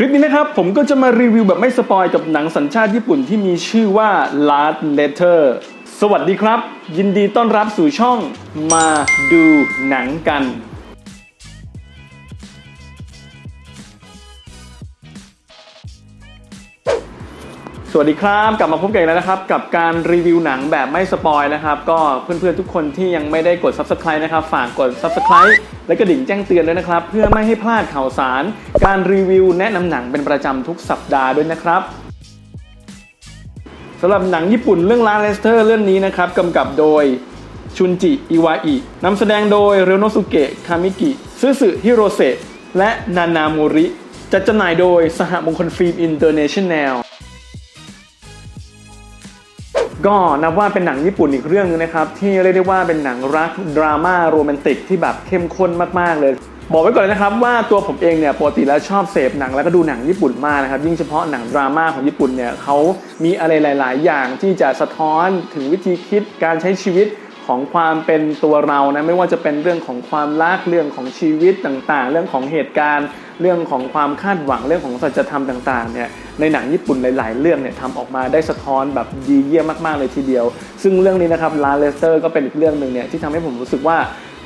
คลิปนี้นะครับผมก็จะมารีวิวแบบไม่สปอยกับหนังสัญชาติญี่ปุ่นที่มีชื่อว่า Last Letter สวัสดีครับ ยินดีต้อนรับสู่ช่องมาดูหนังกัน สวัสดีครับกลับมาพบกันอีกแล้วนะครับกับการรีวิวหนังแบบไม่สปอยนะครับก็เพื่อนๆทุกคนที่ยังไม่ได้กด Subscribe นะครับฝากกด Subscribe และกระดิ่งแจ้งเตือนด้วยนะครับ เพื่อไม่ให้พลาดข่าวสาร การรีวิวแนะนำหนังเป็นประจำทุกสัปดาห์ด้วยนะครับสำหรับหนังญี่ปุ่นเรื่องลาเลสเตอร์เรื่องนี้นะครับกำกับโดยชุนจิอิวาอินำแสดงโดยเรโนสุเกะคามิกิซึสึฮิโรเซะและนานาโมริจัดจำหน่ายโดยสหมงคลฟิล์มอินเตอร์เนชั่นแนล ก็นับว่าเป็นหนังญี่ปุ่นอีกเรื่องนึงนะครับ ที่เรียกได้ว่าเป็นหนังรักดราม่าโรแมนติกที่แบบเข้มข้นมากๆเลยบอกไว้ก่อนเลยนะครับว่าตัวผมเองเนี่ยปกติแล้วชอบเสพหนังแล้วก็ดูหนังญี่ปุ่นมากนะครับยิ่งเฉพาะหนังดราม่าของญี่ปุ่นเนี่ยเขามีอะไรหลาย ๆ อย่างที่จะสะท้อนถึงวิธีคิดการใช้ชีวิต ของความเป็นตัวเรานะไม่ว่าจะเป็นเรื่องของความรักเรื่องของชีวิตต่างๆ เรื่องของเหตุการณ์ เรื่องของความคาดหวังเรื่องของสัจธรรมต่างๆเนี่ยในหนังญี่ปุ่นหลาย ๆ เรื่องเนี่ยทำออกมาได้สะท้อนแบบดีเยี่ยมมากๆเลยทีเดียว ซึ่งเรื่องนี้นะครับลาเลสเตอร์ก็เป็นอีกเรื่องหนึ่งเนี่ยที่ทำให้ผมรู้สึกว่า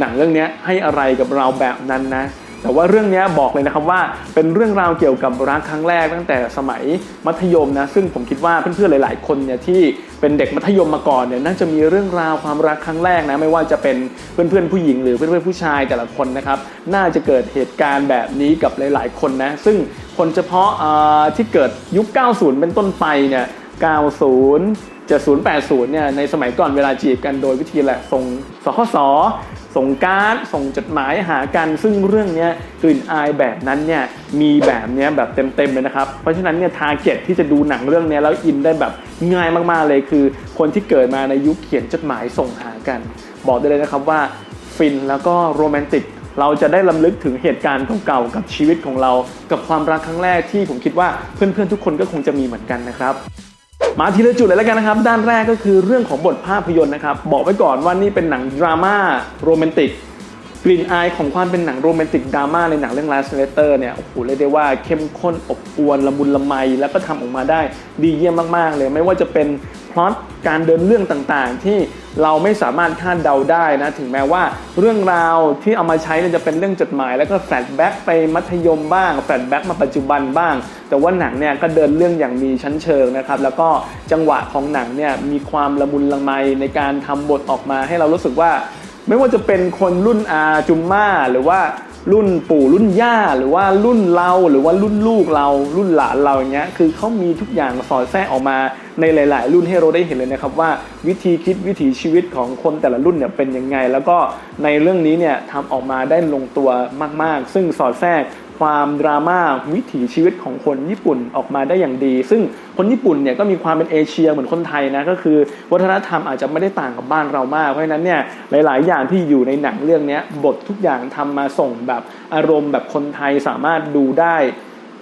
หนังเรื่องนี้ให้อะไรกับเราแบบนั้นนะ แต่ว่าเรื่องนี้บอกเลยนะครับว่าเป็นเรื่องราวเกี่ยวกับรักครั้งแรกตั้งแต่สมัยมัธยมนะซึ่งผมคิดว่าเพื่อนๆหลาย ๆ คนเนี่ยที่เป็นเด็กมัธยมมาก่อนเนี่ยน่าจะมีเรื่องราวความรักครั้งแรกนะไม่ว่าจะเป็นเพื่อนๆผู้หญิงหรือเพื่อนๆผู้ชายแต่ละคนนะครับน่าจะเกิดเหตุการณ์แบบนี้กับหลาย ๆ คนนะซึ่งคนเฉพาะที่เกิดยุค 90 เป็นต้นไปเนี่ย90 70 80เนี่ยในสมัยก่อนเวลาจีบกันโดยวิธีแหละส่งสคสส่งการ์ดส่งจดหมายหากันซึ่งเรื่องนี้กลิ่นอายแบบนั้นเนี่ยมีแบบนี้แบบเต็มๆเลยนะครับ เพราะฉะนั้นเนี่ยทาร์เก็ตที่จะดูหนังเรื่องนี้แล้วอินได้แบบง่ายมากๆเลยคือ คนที่เกิดมาในยุคเขียนจดหมายส่งหากัน บอกได้เลยนะครับว่าฟินแล้วก็โรแมนติกเราจะได้ลำลึกถึงเหตุการณ์เก่าๆกับชีวิตของเรา กับความรักครั้งแรกที่ผมคิดว่าเพื่อนๆทุกคนก็คงจะมีเหมือนกันนะครับ มาทีละจุดเลยแล้วกันนะครับ ด้านแรกก็คือเรื่องของบทภาพยนตร์นะครับ บอกไว้ก่อนว่านี่เป็นหนังดราม่าโรแมนติก กลิ่นอายของความเป็นหนังโรแมนติกดราม่าในหนังเรื่อง Last Letter เนี่ยโอ้โหเรียกได้ว่าเข้มข้นอบอวลละมุนละไม แล้วก็ทำออกมาได้ดีเยี่ยมมาก ๆ เลย ไม่ว่าจะเป็นพล็อตการเดินเรื่องต่างๆ ที่เราไม่สามารถคาดเดาได้นะถึงแม้ว่าเรื่องราวที่เอามาใช้เนี่ยจะเป็นเรื่องจดหมาย แล้วก็แฟลชแบ็กไปมัธยมบ้างแฟลชแบ็กมาปัจจุบันบ้าง แต่ว่าหนังเนี่ยก็เดินเรื่องอย่างมีชั้นเชิงนะครับแล้วก็จังหวะของหนังเนี่ยมีความละมุนละไมในการทำบทออกมาให้เรารู้สึกว่า ไม่ว่าจะเป็นคนรุ่นอาจุมม่าหรือว่ารุ่นปู่รุ่นย่าหรือว่ารุ่นเราหรือว่ารุ่นลูกเรารุ่นหลานเราอย่างเงี้ยคือเขามีทุกอย่างสอดแทรกออกมาในหลาย ๆ รุ่นให้เราได้เห็นเลยนะครับว่าวิธีคิดวิถีชีวิตของคนแต่ละรุ่นเนี่ยเป็นยังไง แล้วก็ในเรื่องนี้เนี่ยทำออกมาได้ลงตัวมาก ๆ ซึ่งสอดแทรก ความดราม่าวิถีชีวิตของคนญี่ปุ่นออกมาได้อย่างดี ซึ่งคนญี่ปุ่นเนี่ยก็มีความเป็นเอเชียเหมือนคนไทยนะก็คือ วัฒนธรรมอาจจะไม่ได้ต่างกับบ้านเรามากเพราะฉะนั้นเนี่ยหลาย ๆ อย่างที่อยู่ในหนังเรื่องนี้บททุกอย่างทำมาส่งแบบอารมณ์แบบคนไทยสามารถดูได้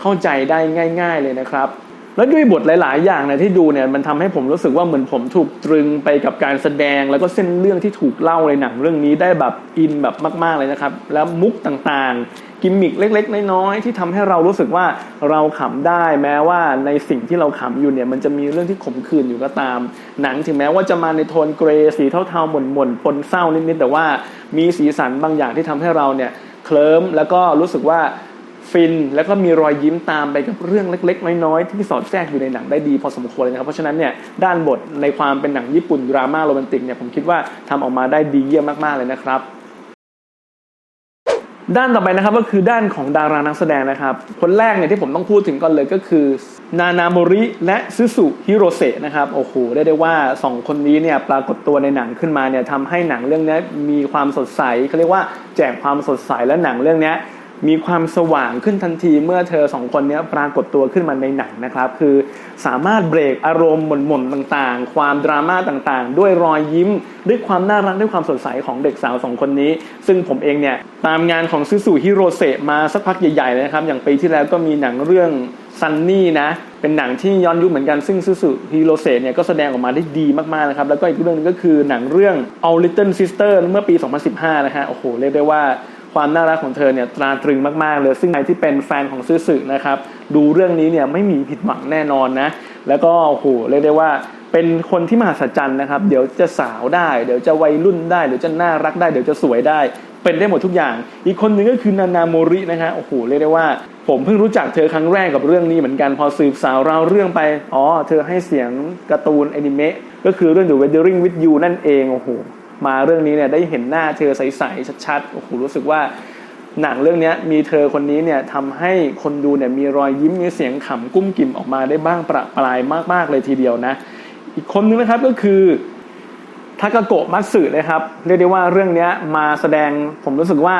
เข้าใจได้ง่าย ๆ เลยนะครับ แล้วด้วยบทหลาย ๆ อย่างเนี่ยที่ดูเนี่ยมันทำให้ผมรู้สึกว่าเหมือนผมถูกตรึงไปกับการแสดง แล้วก็เส้นเรื่องที่ถูกเล่าในหนังเรื่องนี้ได้แบบอินแบบมาก ๆ เลยนะครับ แล้วมุกต่าง ๆ กิมมิคเล็ก ๆ น้อย ๆ ที่ทำให้เรารู้สึกว่าเราขำได้แม้ว่าในสิ่งที่เราขำอยู่เนี่ยมันจะมีเรื่องที่ขมขื่นอยู่ก็ตาม หนังถึงแม้ว่าจะมาในโทนเกรย์สีเทา ๆ หม่น ๆ ปนเศร้านิด ๆ แต่ว่ามีสีสันบางอย่างที่ทำให้เราเนี่ยเคลิ้มแล้วก็รู้สึกว่า ฟิน แล้วก็มีรอยยิ้มตามไปกับเรื่องเล็ก ๆ น้อยๆที่สอดแทรกอยู่ในหนังได้ดีพอสมควรเลยนะครับเพราะฉะนั้นเนี่ยด้านบทในความเป็นหนังญี่ปุ่นดราม่าโรแมนติกเนี่ยผมคิดว่าทำออกมาได้ดีเยี่ยมมากๆเลยนะครับด้านต่อไปนะครับก็คือด้านของดารานักแสดงนะครับ คนแรกเนี่ยที่ผมต้องพูดถึงก่อนเลยก็คือ นานาโมริและซึสุฮิโรเซะนะครับโอ้โหได้ได้ว่า 2 คนนี้เนี่ยปรากฏตัวในหนังขึ้นมาเนี่ยทำให้หนังเรื่องนี้มีความสดใสเขาเรียกว่าแจกความสดใสและหนังเรื่องนี้ มีความสว่างขึ้นทันทีเมื่อเธอสองคนนี้ปรากฏตัวขึ้นมาในหนังนะครับ คือสามารถเบรกอารมณ์หม่นๆต่างๆ ความดราม่าต่างๆ ด้วยรอยยิ้ม ด้วยความน่ารักด้วยความสดใสของเด็กสาวสองคนนี้ ซึ่งผมเองเนี่ยตามงานของซึสุฮิโรเซมาสักพักใหญ่ๆเลยนะครับ อย่างปีที่แล้วก็มีหนังเรื่องซันนี่นะ เป็นหนังที่ย้อนยุคเหมือนกันซึ่งซึสุฮิโรเซเนี่ยก็แสดงออกมาได้ดีมากๆนะครับ แล้วก็อีกเรื่องหนึงก็คือหนังเรื่อง All Little Sister เมื่อปี 2015 นะฮะโอ้โหเรียกได้ว่า ความน่ารักของเธอเนี่ยตราตรึงมากๆเลยซึ่งใครที่เป็นแฟนของซื่อสึนะครับดูเรื่องนี้เนี่ยไม่มีผิดหวังแน่นอนนะแล้วก็โอ้โหเรียกได้ว่าเป็นคนที่มหัศจรรย์นะครับ เดี๋ยวจะสาวได้ เดี๋ยวจะวัยรุ่นได้ เดี๋ยวจะน่ารักได้ เดี๋ยวจะสวยได้ เป็นได้หมดทุกอย่าง อีกคนหนึ่งก็คือนานาโมรินะฮะโอ้โหเรียกได้ว่า ผมเพิ่งรู้จักเธอครั้งแรกกับเรื่องนี้เหมือนกันพอสืบสาวเราวเรื่องไป อ๋อ เธอให้เสียงการ์ตูนแอนิเมะก็คือเรื่อง The Weathering with You นั่นเองโอ้โห มาเรื่องนี้เนี่ยได้เห็นหน้าเธอใสๆชัดๆโอ้โหรู้สึกว่าหนังเรื่องนี้มีเธอคนนี้เนี่ยทำให้คนดูเนี่ยมีรอยยิ้มมีเสียงขำกุ้มกิ่มออกมาได้บ้างประปรายมากๆเลยทีเดียวนะ อีกคนนึงนะครับก็คือทากาโกะมัตสึนะครับเรียกได้ว่าเรื่องนี้มาแสดงผมรู้สึกว่า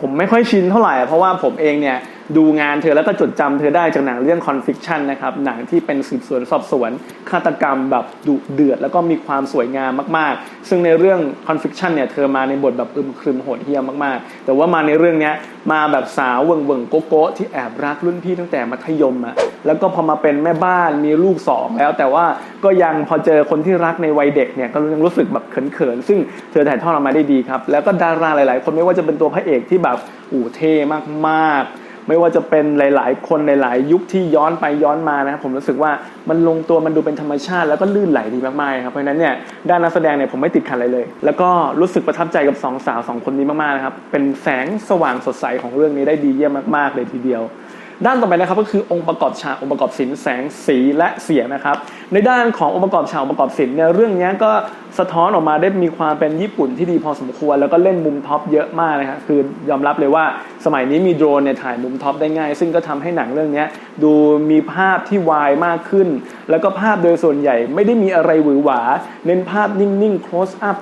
ผมไม่ค่อยชินเท่าไหร่ เพราะว่าผมเองเนี่ย ดูงานเธอแล้วก็จดจำเธอได้จากหนังเรื่อง Conviction นะครับ หนังที่เป็นสืบสวนสอบสวนฆาตกรรมแบบดุเดือด แล้วก็มีความสวยงามมากๆ ซึ่งในเรื่อง Conviction เนี่ยเธอมาในบทแบบอึมครึมโหดเหี้ยมมากๆ แต่ว่ามาในเรื่องเนี้ยมาแบบสาวเวิงเวิงโกโก้ที่แอบรักรุ่นพี่ตั้งแต่มัธยมอะแล้วก็พอมาเป็นแม่บ้านมีลูกสองแล้ว แต่ว่าก็ยังพอเจอคนที่รักในวัยเด็กเนี่ยก็ยังรู้สึกแบบเขินๆซึ่งเธอถ่ายทอดออกมาได้ดีครับแล้วก็ดาราหลาย ๆ คนไม่ว่าจะเป็นตัวพระเอกที่แบบอู่เท่มากๆ ไม่ว่าจะเป็นหลาย ๆ คนหลาย ๆ ยุคที่ย้อนไปย้อนมานะครับผมรู้สึกว่ามันลงตัวมันดูเป็นธรรมชาติแล้วก็ลื่นไหลดีมากๆครับเพราะฉะนั้นเนี่ยด้านนักแสดงเนี่ยผมไม่ติดขัดอะไรเลย แล้วก็รู้สึกประทับใจกับสองสาวสองคนนี้มากๆนะครับเป็นแสงสว่างสดใสของเรื่องนี้ได้ดีเยี่ยมมากๆเลยทีเดียว ด้านต่อไปนะครับก็คือองค์ประกอบฉากองค์ประกอบศิลป์แสงสีและเสียงนะครับ ในด้านขององค์ประกอบฉากองค์ประกอบศิลป์เนี่ยเรื่องนี้ก็สะท้อนออกมาได้มีความเป็นญี่ปุ่นที่ดีพอสมควร แล้วก็เล่นมุมท็อปเยอะมากนะครับคือยอมรับเลยว่าสมัยนี้มีโดรนเนี่ยถ่ายมุมท็อปได้ง่าย ซึ่งก็ทำให้หนังเรื่องนี้ดูมีภาพที่วายมากขึ้น แล้วก็ภาพโดยส่วนใหญ่ไม่ได้มีอะไรหวือหวา เน้นภาพนิ่งๆ close up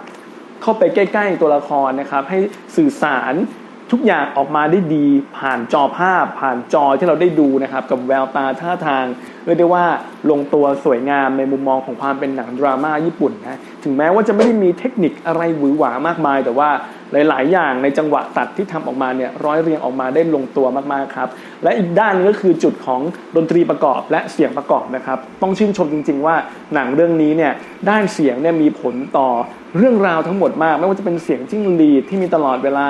เข้าไปใกล้ ๆ ตัวละครนะครับให้สื่อสาร ทุกอย่างออกมาได้ดีผ่านจอภาพ ผ่านจอที่เราได้ดูนะครับกับแววตาท่าทางเรียกได้ว่าลงตัวสวยงามในมุมมองของความเป็นหนังดราม่าญี่ปุ่นนะถึงแม้ว่าจะไม่ได้มีเทคนิคอะไรหวือหวามากมาย แต่ว่าหลาย ๆ อย่างในจังหวะตัดที่ทำออกมาเนี่ยร้อยเรียงออกมาได้ลงตัวมาก ๆ ครับ และอีกด้านนึงก็คือจุดของดนตรีประกอบและเสียงประกอบนะครับ ต้องชื่นชมจริง ๆ ว่าหนังเรื่องนี้เนี่ยด้านเสียงเนี่ยมีผลต่อเรื่องราวทั้งหมดมาก ไม่ว่าจะเป็นเสียงจิ้งหรีดที่มีตลอดเวลา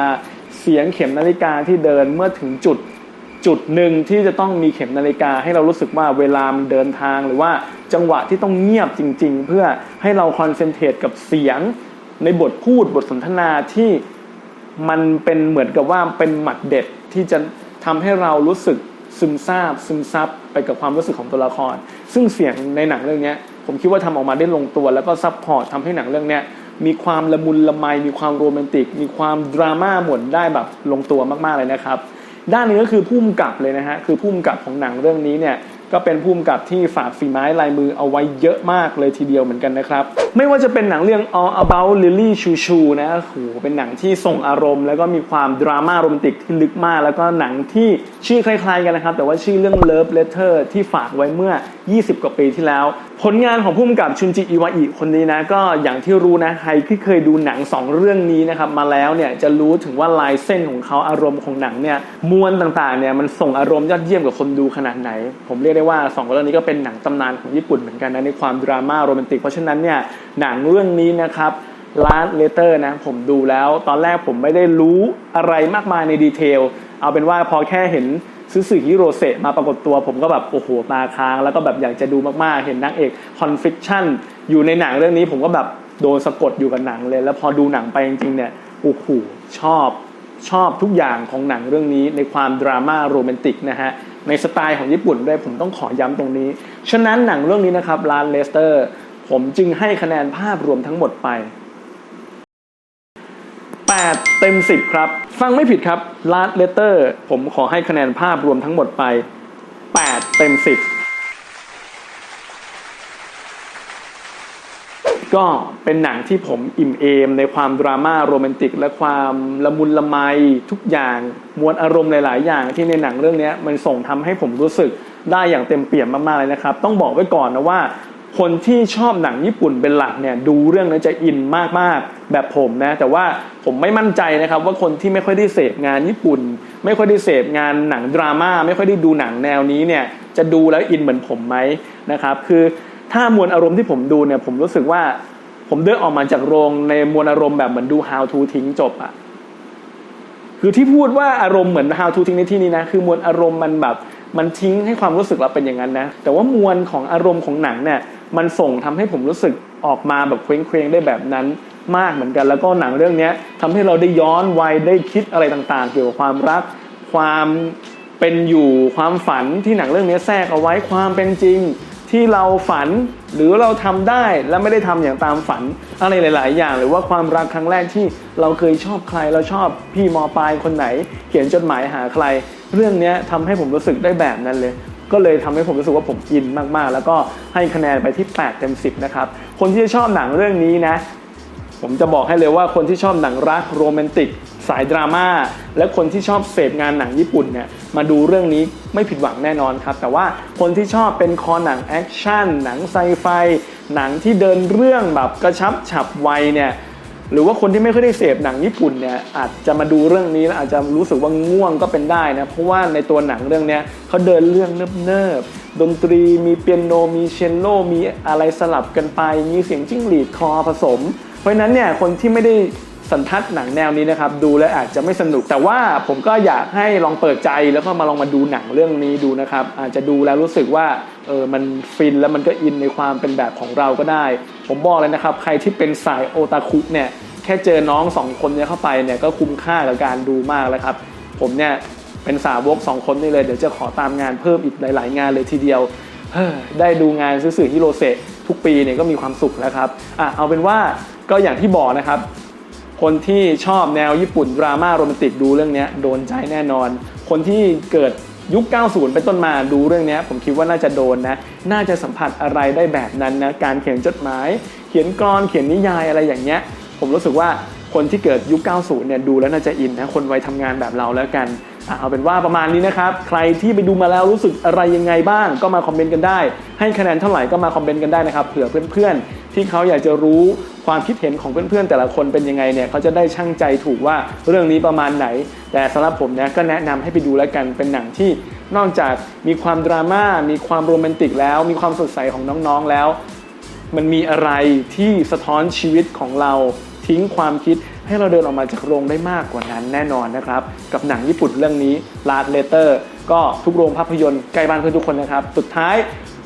เสียงเข็มนาฬิกาที่เดินเมื่อถึงจุดจุดหนึ่งที่จะต้องมีเข็มนาฬิกา ให้เรารู้สึกว่าเวลามันเดินทางหรือว่าจังหวะที่ต้องเงียบจริง ๆ เพื่อให้เราคอนเซนเทรตกับเสียงในบทพูดบทสนทนาที่มันเป็นเหมือนกับว่าเป็นหมัดเด็ดที่จะทำให้เรารู้สึกซึมซาบซึมซับไปกับความรู้สึกของตัวละคร ซึ่งเสียงในหนังเรื่องนี้ผมคิดว่าทำออกมาได้ลงตัว แล้วก็ซับพอร์ตทำให้หนังเรื่องเนี้ย มีความละมุนละไม มีความโรแมนติก มีความดราม่าหมดได้แบบลงตัวมากๆเลยนะครับ ด้านนึงก็คือผู้กำกับเลยนะฮะ คือผู้กำกับของหนังเรื่องนี้เนี่ยก็เป็นผู้กำกับที่ฝากฝีไม้ลายมือเอาไว้เยอะมากเลยทีเดียวเหมือนกันนะครับ ไม่ว่าจะเป็นหนังเรื่อง All About Lily Chu Chu นะโหเป็นหนังที่ส่งอารมณ์ แล้วก็มีความดราม่าโรแมนติกที่ลึกมาก แล้วก็หนังที่ชื่อคล้ายๆกันนะครับ แต่ว่าชื่อเรื่อง Love Letter ที่ฝากไว้เมื่อ 20 กว่าปีที่แล้ว ผลงานของผู้กำกับชุนจิอิวาอิคนนี้นะก็อย่างที่รู้นะใครที่เคยดูหนังสองเรื่องนี้นะครับมาแล้วเนี่ยจะรู้ถึงว่าลายเส้นของเขาอารมณ์ของหนังเนี่ยมวลต่างๆเนี่ยมันส่งอารมณ์ยอดเยี่ยมกับคนดูขนาดไหน ผมเรียกได้ว่าสองเรื่องนี้ก็เป็นหนังตำนานของญี่ปุ่นเหมือนกันนะในความดราม่าโรแมนติกเพราะฉะนั้นเนี่ยหนังเรื่องนี้นะครับลาสเลเตอร์นะผมดูแล้วตอนแรกผมไม่ได้รู้อะไรมากมายในดีเทลเอาเป็นว่าพอแค่เห็น ซื้อสื่อฮิโรเซมาปรากฏตัวผมก็แบบโอ้โหตาค้าง แล้วก็แบบอยากจะดูมากๆ เห็นนางเอกคอนฟิคชั่นอยู่ในหนังเรื่องนี้ผมก็แบบโดนสะกดอยู่กับหนังเลย แล้วพอดูหนังไปจริงๆเนี่ยโอ้โหชอบชอบทุกอย่างของหนังเรื่องนี้ในความดราม่าโรแมนติกนะฮะในสไตล์ของญี่ปุ่นด้วยผมต้องขอย้ำตรงนี้ ฉะนั้นหนังเรื่องนี้นะครับลานเลสเตอร์ ผมจึงให้คะแนนภาพรวมทั้งหมดไป 8 เต็ม 10 ครับ ฟังไม่ผิดครับ Last Letter ผมขอให้คะแนนภาพรวมทั้งหมดไป 8 เต็ม 10 ก็เป็นหนังที่ผมอิ่มเอม ในความดราม่าโรแมนติก และความละมุนละไมทุกอย่าง มวลอารมณ์หลาย ๆ อย่างที่ในหนังเรื่องนี้มันส่งทำให้ผมรู้สึกได้อย่างเต็มเปี่ยมมาก ๆ เลยนะครับ ต้องบอกไว้ก่อนนะว่า คนที่ชอบหนังญี่ปุ่นเป็นหลักเนี่ยดูเรื่องนั้นจะอินมากๆแบบผมนะ แต่ว่าผมไม่มั่นใจนะครับว่าคนที่ไม่ค่อยได้เสพงานญี่ปุ่น ไม่ค่อยได้เสพงานหนังดราม่าไม่ค่อยได้ดูหนังแนวนี้เนี่ยจะดูแล้วอินเหมือนผมไหมนะครับคือถ้ามวลอารมณ์ที่ผมดูเนี่ยผมรู้สึกว่าผมเดินออกมาจากโรงในมวลอารมณ์แบบเหมือนดู how to ทิ้งจบอะคคือที่พูดว่าอารมณ์เหมือน how to ทิ้งในที่นี้นะคือมวลอารมณ์มันแบบมันทิ้งให้ความรู้สึกเราเป็นอย่างนั้นนะแต่ว่ามวลของอารมณ์ของหนังเนี่ย มันส่งทำให้ผมรู้สึกออกมาแบบเคว้งเคว้งๆได้แบบนั้นมากเหมือนกัน แล้วก็หนังเรื่องนี้ทำให้เราได้ย้อนวัยได้คิดอะไรต่างๆ เกี่ยวกับความรัก ความเป็นอยู่ความฝันที่หนังเรื่องนี้แทรกเอาไว้ความเป็นจริงที่เราฝันหรือเราทำได้และไม่ได้ทำอย่างตามฝันอะไรหลาย ๆ อย่าง หรือว่าความรักครั้งแรกที่เราเคยชอบใครเราชอบพี่มอปลายคนไหน เขียนจดหมายหาใคร เรื่องนี้ยทำให้ผมรู้สึกได้แบบนั้นเลย ก็เลยทำให้ผมรู้สึกว่าผมอินมากๆ แล้วก็ให้คะแนนไปที่ 8 เต็ม 10 นะครับ คนที่ชอบหนังเรื่องนี้นะ ผมจะบอกให้เลยว่าคนที่ชอบหนังรักโรแมนติก สายดราม่า และคนที่ชอบเสพงานหนังญี่ปุ่นเนี่ย มาดูเรื่องนี้ไม่ผิดหวังแน่นอนครับ แต่ว่าคนที่ชอบเป็นคอหนังแอคชั่น หนังไซไฟ หนังที่เดินเรื่องแบบกระชับฉับไวเนี่ย หรือว่าคนที่ไม่เคยได้เสพหนังญี่ปุ่นเนี่ยอาจจะมาดูเรื่องนี้แล้วอาจจะรู้สึกว่าง่วงก็เป็นได้นะเพราะว่าในตัวหนังเรื่องนี้เขาเดินเรื่องเนิบๆดนตรีมีเปียโนมีเชลโลมีอะไรสลับกันไป มีเสียงจิ้งหรีดคอผสม เพราะนั้นเนี่ยคนที่ไม่ได้ สันทัดหนังแนวนี้นะครับดูแล้วอาจจะไม่สนุก แต่ว่าผมก็อยากให้ลองเปิดใจแล้วก็มาลองมาดูหนังเรื่องนี้ดูนะครับ อาจจะดูแล้วรู้สึกว่าเออมันฟินแล้วมันก็อินในความเป็นแบบของเราก็ได้ ผมบอกเลยนะครับ ใครที่เป็นสายโอตาคุเนี่ยแค่เจอน้องสองคนเนี้เข้าไปเนี่ยก็คุ้มค่ากับการดูมากแล้วครับ ผมเนี่ยเป็นสาวกสองคนนี่เลยเดี๋ยวจะขอตามงานเพิ่มอีกหลาย ๆ งานเลยทีเดียวได้ดูงานซื้อสื่อฮิโรเซทุกปีเนี่ยก็มีความสุขแล้วครับอะเอาเป็นว่าก็อย่างที่บอกนะครับ คนที่ชอบแนวญี่ปุ่นดราม่าโรแมนติกดูเรื่องนี้โดนใจแน่นอน คนที่เกิดยุค 90 เป็นต้นมาดูเรื่องนี้ผมคิดว่าน่าจะโดนนะ น่าจะสัมผัสอะไรได้แบบนั้นนะ การเขียนจดหมาย เขียนกรอน เขียนนิยายอะไรอย่างเงี้ย ผมรู้สึกว่าคนที่เกิดยุค 90 เนี่ยดูแล้วน่าจะอินนะ คนวัยทำงานแบบเราแล้วกันอเอาเป็นว่าประมาณนี้นะครับ ใครที่ไปดูมาแล้วรู้สึกอะไรยังไงบ้าง ก็มาคอมเมนต์กันได้ ให้คะแนนเท่าไหร่ก็มาคอมเมนต์กันได้นะครับ เผื่อเพื่อนๆที่เขาอยากจะรู้ ความคิดเห็นของเพื่อนๆแต่ละคนเป็นยังไงเนี่ยเขาจะได้ช่างใจถูกว่าเรื่องนี้ประมาณไหน แต่สำหรับผมเนี่ยก็แนะนำให้ไปดูแล้วกันเป็นหนังที่นอกจากมีความดราม่ามีความโรแมนติกแล้ว มีความสดใสของน้องๆแล้ว มันมีอะไรที่สะท้อนชีวิตของเราทิ้งความคิดให้เราเดินออกมาจากโรงได้มากกว่านั้นแน่นอนนะครับ กับหนังญี่ปุ่นเรื่องนี้ Last Letter ก็ทุกโรงภาพยนตร์ใกล้บ้านเพื่อนทุกคนนะครับ สุดท้าย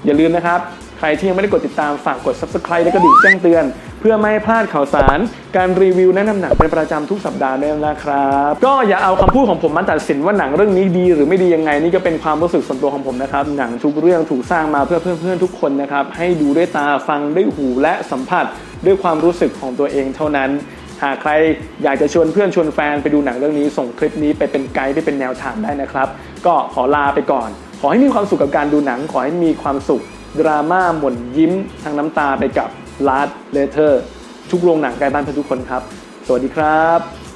อย่าลืมนะครับ ใครที่ยังไม่ได้กดติดตามฝากกด subscribe และกระดิ่งแจ้งเตือน เพื่อไม่ให้พลาดข่าวสาร การรีวิวแนะนำหนังเป็นประจำทุกสัปดาห์ด้วยนะครับ ก็อย่าเอาคำพูดของผมมาตัดสินว่าหนังเรื่องนี้ดี หรือไม่ดียังไงนี่ก็เป็นความรู้สึกส่วนตัวของผมนะครับหนังทุกเรื่องถูกสร้างมาเพื่อเพื่อนๆทุกคนนะครับให้ดูด้วยตาฟังด้วยหูและสัมผัส ด้วยความรู้สึกของตัวเองเท่านั้นหากใครอยากจะชวนเพื่อนชวนแฟนไปดูหนังเรื่องนี้ส่งคลิปนี้ไปเป็นไกด์ไปเป็นแนวทางได้นะครับ ก็ขอลาไปก่อน ขอให้มีความสุขกับการดูหนัง ขอให้มีความสุข ดราม่าหม่นยิ้มทั้งน้ำตาไปกับ Last Letter ทุกโรงหนังใกล้บ้านเพื่อนทุกคนครับ สวัสดีครับ